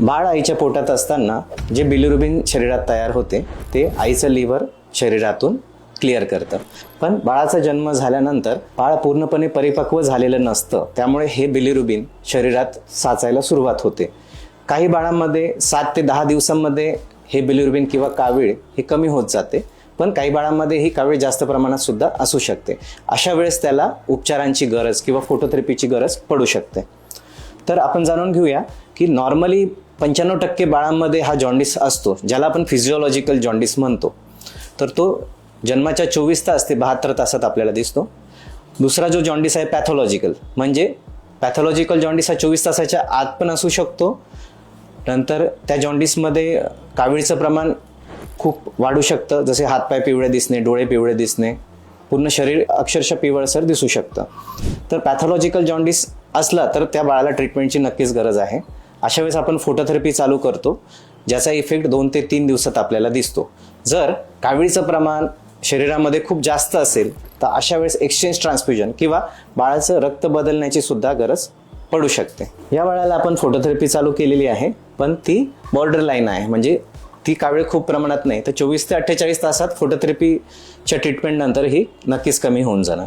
बाळ आईच्या पोटात असताना जे बिलिरुबिन शरीरात तयार होते ते आईचं लिव्हर शरीरातून क्लिअर करतं. पण बाळाचा जन्म झाल्यानंतर बाळ पूर्णपणे परिपक्व झालेलं नसतं. त्यामुळे हे बिलिरुबिन शरीरात साचायला सुरुवात होते. काही बाळांमध्ये सात ते दहा दिवसांमध्ये हे बिलिरुबिन किंवा कावीळ हे कमी होत जाते पण काही बाळांमध्ये ही कावीळ जास्त प्रमाणात सुद्धा असू शकते. अशा वेळेस त्याला उपचारांची गरज किंवा फोटोथेरपीची गरज पडू शकते. तर आपण जाणून घेऊया की नॉर्मली पंच्याण्णव टक्के बाळांमध्ये हा जॉन्डिस असतो ज्याला आपण फिजिओलॉजिकल जॉन्डिस म्हणतो. तर तो जन्माच्या चोवीस तास ते बहात्तर तासात आपल्याला दिसतो. दुसरा जो जॉन्डिस आहे पॅथॉलॉजिकल म्हणजे पॅथॉलॉजिकल जॉन्डिस हा चोवीस तासाच्या आत पण असू शकतो. नंतर त्या जॉन्डिसमध्ये कावीळचं प्रमाण खूप वाढू शकतं. जसे हातपाय पिवळे दिसणे डोळे पिवळे दिसणे पूर्ण शरीर अक्षरशः पिवळसर दिसू शकतं. तर पॅथॉलॉजिकल जॉन्डिस असला तर त्या बाळाला ट्रीटमेंटची नक्कीच गरज आहे. अशा वेळेस आपण फोटोथेरपी चालू करतो ज्याचा इफेक्ट दोन ते तीन दिवसात आपल्याला दिसतो. जर कावीळचं प्रमाण शरीरामध्ये खूप जास्त असेल तर अशा वेळेस एक्सचेंज ट्रान्सफ्युजन किंवा बाळाचं रक्त बदलण्याची सुद्धा गरज पडू शकते. या बाळाला आपण फोटोथेरपी चालू केलेली आहे पण ती बॉर्डर लाईन आहे. म्हणजे ती कावीळ खूप प्रमाणात नाही तर चोवीस ते अठ्ठेचाळीस तासात फोटोथेरपीच्या ट्रीटमेंट नंतर ही नक्कीच कमी होऊन जाणार.